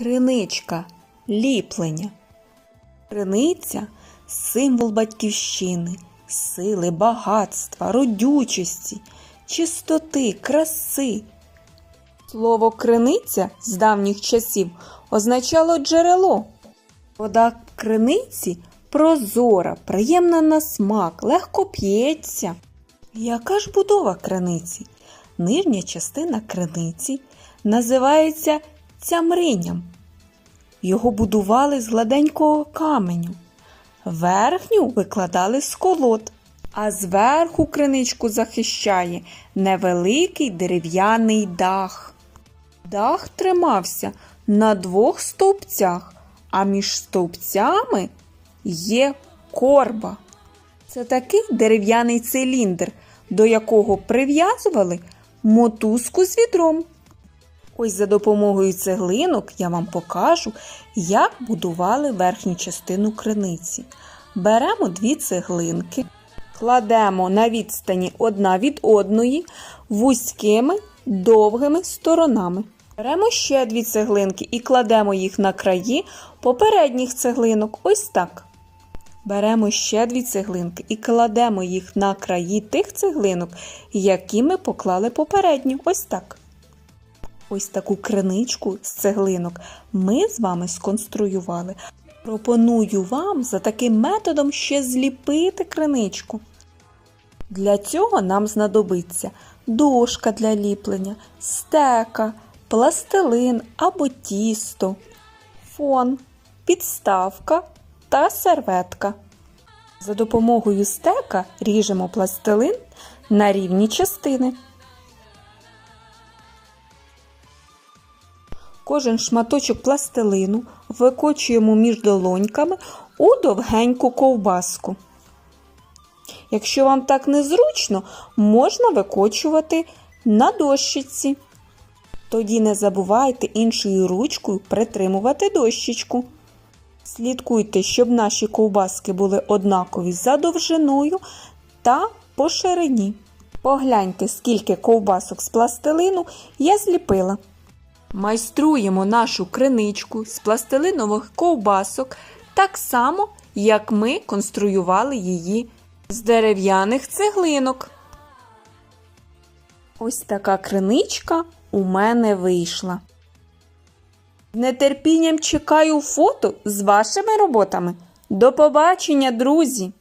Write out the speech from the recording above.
Криничка ліплення. Криниця символ батьківщини, сили, багатства, родючості, чистоти, краси. Слово криниця з давніх часів означало джерело. Вода криниці прозора, приємна на смак, легко п'ється. Яка ж будова криниці? Нижня частина криниці називається цямриням. Його будували з гладенького каменю. Верхню викладали з колод, а зверху криничку захищає невеликий дерев'яний дах. Дах тримався на двох стовпцях, а між стовпцями є корба. Це такий дерев'яний циліндр, до якого прив'язували мотузку з відром. Ось за допомогою цеглинок я вам покажу, як будували верхню частину криниці. Беремо дві цеглинки, кладемо на відстані одна від одної вузькими довгими сторонами. Беремо ще дві цеглинки і кладемо їх на краї попередніх цеглинок. Ось так. Беремо ще дві цеглинки і кладемо їх на краї тих цеглинок, які ми поклали попередньо. Ось так. Ось таку криничку з цеглинок ми з вами сконструювали. Пропоную вам за таким методом ще зліпити криничку. Для цього нам знадобиться дошка для ліплення, стека, пластилин або тісто, фон, підставка та серветка. За допомогою стека ріжемо пластилин на рівні частини. Кожен шматочок пластилину викочуємо між долоньками у довгеньку ковбаску. Якщо вам так незручно, можна викочувати на дощиці. Тоді не забувайте іншою ручкою притримувати дощечку. Слідкуйте, щоб наші ковбаски були однакові за довжиною та по ширині. Погляньте, скільки ковбасок з пластилину я зліпила. Майструємо нашу криничку з пластилинових ковбасок так само, як ми конструювали її з дерев'яних цеглинок. Ось така криничка у мене вийшла. З нетерпінням чекаю фото з вашими роботами. До побачення, друзі!